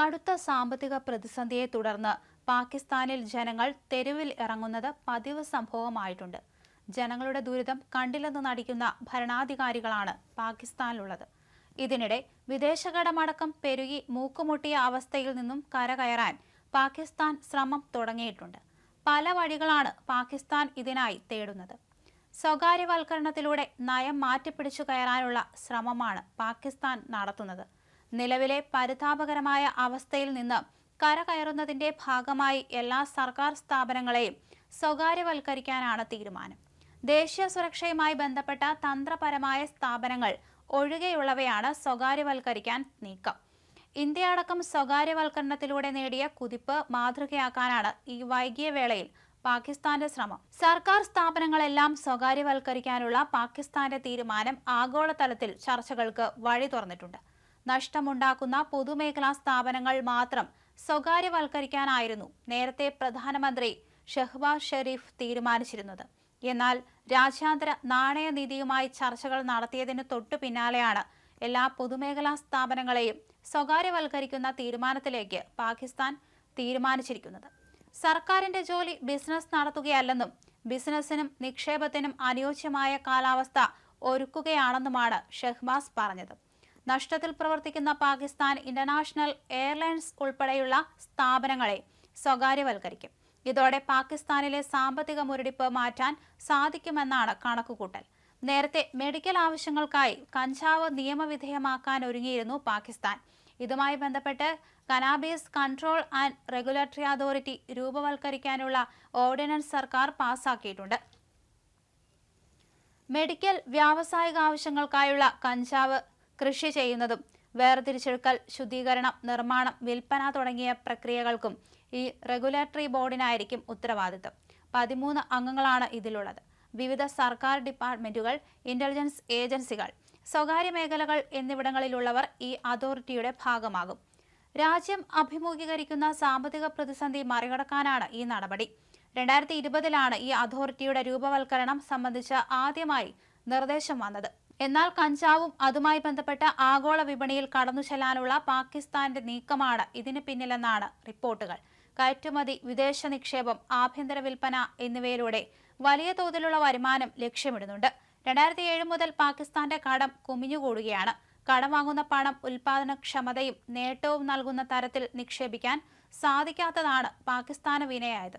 കടുത്ത സാമ്പത്തിക പ്രതിസന്ധിയെ തുടർന്ന് പാകിസ്ഥാനിൽ ജനങ്ങൾ തെരുവിൽ ഇറങ്ങുന്നത് പതിവ് സംഭവമായിട്ടുണ്ട്. ജനങ്ങളുടെ ദുരിതം കണ്ടില്ലെന്ന് നടിക്കുന്ന ഭരണാധികാരികളാണ് പാകിസ്ഥാനിലുള്ളത്. ഇതിനിടെ വിദേശകടമടക്കം പെരുകി മൂക്കുമുട്ടിയ അവസ്ഥയിൽ നിന്നും കരകയറാൻ പാകിസ്ഥാൻ ശ്രമം തുടങ്ങിയിട്ടുണ്ട്. പല വഴികളാണ് പാകിസ്ഥാൻ ഇതിനായി തേടുന്നത്. സ്വകാര്യവൽക്കരണത്തിലൂടെ നയം മാറ്റിപ്പിടിച്ചു കയറാനുള്ള ശ്രമമാണ് പാകിസ്ഥാൻ നടത്തുന്നത്. നിലവിലെ പരിതാപകരമായ അവസ്ഥയിൽ നിന്ന് കരകയറുന്നതിന്റെ ഭാഗമായി എല്ലാ സർക്കാർ സ്ഥാപനങ്ങളെയും സ്വകാര്യവൽക്കരിക്കാനാണ് തീരുമാനം. ദേശീയ സുരക്ഷയുമായി ബന്ധപ്പെട്ട തന്ത്രപരമായ സ്ഥാപനങ്ങൾ ഒഴികെയുള്ളവയാണ് സ്വകാര്യവൽക്കരിക്കാൻ നീക്കം. ഇന്ത്യ അടക്കം സ്വകാര്യവൽക്കരണത്തിലൂടെ നേടിയ കുതിപ്പ് മാതൃകയാക്കാനാണ് ഈ വൈകിയ വേളയിൽ പാകിസ്ഥാന്റെ ശ്രമം. സർക്കാർ സ്ഥാപനങ്ങളെല്ലാം സ്വകാര്യവൽക്കരിക്കാനുള്ള പാകിസ്ഥാന്റെ തീരുമാനം ആഗോളതലത്തിൽ ചർച്ചകൾക്ക് വഴി തുറന്നിട്ടുണ്ട് നഷ്ടമുണ്ടാക്കുന്ന പൊതുമേഖലാ സ്ഥാപനങ്ങൾ മാത്രം സ്വകാര്യവൽക്കരിക്കാനായിരുന്നു നേരത്തെ പ്രധാനമന്ത്രി ഷെഹ്ബാസ് ഷെരീഫ് തീരുമാനിച്ചിരുന്നത്. എന്നാൽ രാജ്യാന്തര നാണയനിധിയുമായി ചർച്ചകൾ നടത്തിയതിന് തൊട്ടു പിന്നാലെയാണ് എല്ലാ പൊതുമേഖലാ സ്ഥാപനങ്ങളെയും സ്വകാര്യവൽക്കരിക്കുന്ന തീരുമാനത്തിലേക്ക് പാകിസ്ഥാൻ തീരുമാനിച്ചിരിക്കുന്നത്. സർക്കാരിന്റെ ജോലി ബിസിനസ് നടത്തുകയല്ലെന്നും ബിസിനസിനും നിക്ഷേപത്തിനും അനുയോജ്യമായ കാലാവസ്ഥ ഒരുക്കുകയാണെന്നുമാണ് ഷെഹ്ബാസ് പറഞ്ഞത്. നഷ്ടത്തിൽ പ്രവർത്തിക്കുന്ന പാകിസ്ഥാൻ ഇന്റർനാഷണൽ എയർലൈൻസ് ഉൾപ്പെടെയുള്ള സ്ഥാപനങ്ങളെ സ്വകാര്യവൽക്കരിക്കും. ഇതോടെ പാകിസ്ഥാനിലെ സാമ്പത്തിക മുരടിപ്പ് മാറ്റാൻ സാധിക്കുമെന്നാണ് കണക്കുകൂട്ടൽ. നേരത്തെ മെഡിക്കൽ ആവശ്യങ്ങൾക്കായി കഞ്ചാവ് നിയമവിധേയമാക്കാൻ ഒരുങ്ങിയിരുന്നു പാകിസ്ഥാൻ. ഇതുമായി ബന്ധപ്പെട്ട് cannabis control and regulatory authority രൂപവൽക്കരിക്കാനുള്ള ordinance സർക്കാർ പാസാക്കിയിട്ടുണ്ട്. മെഡിക്കൽ വ്യാവസായിക ആവശ്യങ്ങൾക്കായുള്ള കഞ്ചാവ് കൃഷി ചെയ്യുന്നതും വേർതിരിച്ചെടുക്കൽ ശുദ്ധീകരണം നിർമ്മാണം വിൽപ്പന തുടങ്ങിയ പ്രക്രിയകൾക്കും ഈ റെഗുലേറ്ററി ബോർഡിനായിരിക്കും ഉത്തരവാദിത്തം. പതിമൂന്ന് അംഗങ്ങളാണ് ഇതിലുള്ളത്. വിവിധ സർക്കാർ ഡിപ്പാർട്ട്മെന്റുകൾ ഇന്റലിജൻസ് ഏജൻസികൾ സ്വകാര്യ മേഖലകൾ എന്നിവിടങ്ങളിലുള്ളവർ ഈ അതോറിറ്റിയുടെ ഭാഗമാകും. രാജ്യം അഭിമുഖീകരിക്കുന്ന സാമ്പത്തിക പ്രതിസന്ധി മറികടക്കാനാണ് ഈ നടപടി. രണ്ടായിരത്തി ഇരുപതിലാണ് ഈ അതോറിറ്റിയുടെ രൂപവൽക്കരണം സംബന്ധിച്ച് ആദ്യമായി നിർദ്ദേശം വന്നത്. എന്നാൽ കഞ്ചാവും അതുമായി ബന്ധപ്പെട്ട ആഗോള വിപണിയിൽ കടന്നുചെല്ലാനുള്ള പാകിസ്ഥാന്റെ നീക്കമാണ് ഇതിന് പിന്നിലെന്നാണ് റിപ്പോർട്ടുകൾ. കയറ്റുമതി വിദേശ നിക്ഷേപം ആഭ്യന്തര വിൽപ്പന എന്നിവയിലൂടെ വലിയ തോതിലുള്ള വരുമാനം ലക്ഷ്യമിടുന്നുണ്ട്. രണ്ടായിരത്തി ഏഴ് മുതൽ പാകിസ്ഥാന്റെ കടം കുമിഞ്ഞുകൂടുകയാണ്. കടം വാങ്ങുന്ന പണം ഉൽപാദനക്ഷമതയും നേട്ടവും നൽകുന്ന തരത്തിൽ നിക്ഷേപിക്കാൻ സാധിക്കാത്തതാണ് പാകിസ്ഥാന് വിനയായത്.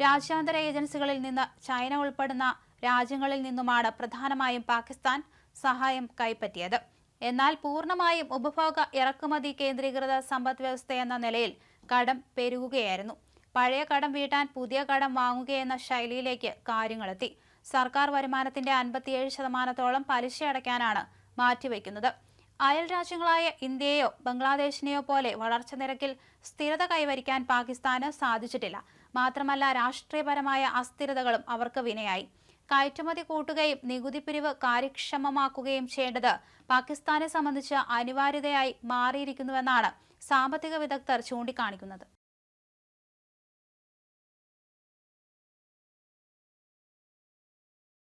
രാജ്യാന്തര ഏജൻസികളിൽ നിന്ന് ചൈന ഉൾപ്പെടുന്ന രാജ്യങ്ങളിൽ നിന്നുമാണ് പ്രധാനമായും പാകിസ്ഥാൻ സഹായം കൈപ്പറ്റിയത്. എന്നാൽ പൂർണമായും ഉപഭോഗ ഇറക്കുമതി കേന്ദ്രീകൃത സമ്പദ് വ്യവസ്ഥയെന്ന നിലയിൽ കടം പെരുകുകയായിരുന്നു. പഴയ കടം വീട്ടാൻ പുതിയ കടം വാങ്ങുകയെന്ന ശൈലിയിലേക്ക് കാര്യങ്ങളെത്തി. സർക്കാർ വരുമാനത്തിന്റെ അൻപത്തിയേഴ് ശതമാനത്തോളം പലിശ അടയ്ക്കാനാണ് മാറ്റിവെക്കുന്നത്. അയൽ രാജ്യങ്ങളായ ഇന്ത്യയോ ബംഗ്ലാദേശിനെയോ പോലെ വളർച്ച നിരക്കിൽ സ്ഥിരത കൈവരിക്കാൻ പാകിസ്ഥാന് സാധിച്ചിട്ടില്ല. മാത്രമല്ല രാഷ്ട്രീയപരമായ അസ്ഥിരതകളും അവർക്ക് വിനയായി. കയറ്റുമതി കൂട്ടുകയും നികുതി പിരിവ് കാര്യക്ഷമമാക്കുകയും ചെയ്യേണ്ടത് പാകിസ്ഥാനെ സംബന്ധിച്ച് അനിവാര്യതയായി മാറിയിരിക്കുന്നുവെന്നാണ് സാമ്പത്തിക വിദഗ്ധർ ചൂണ്ടിക്കാണിക്കുന്നത്.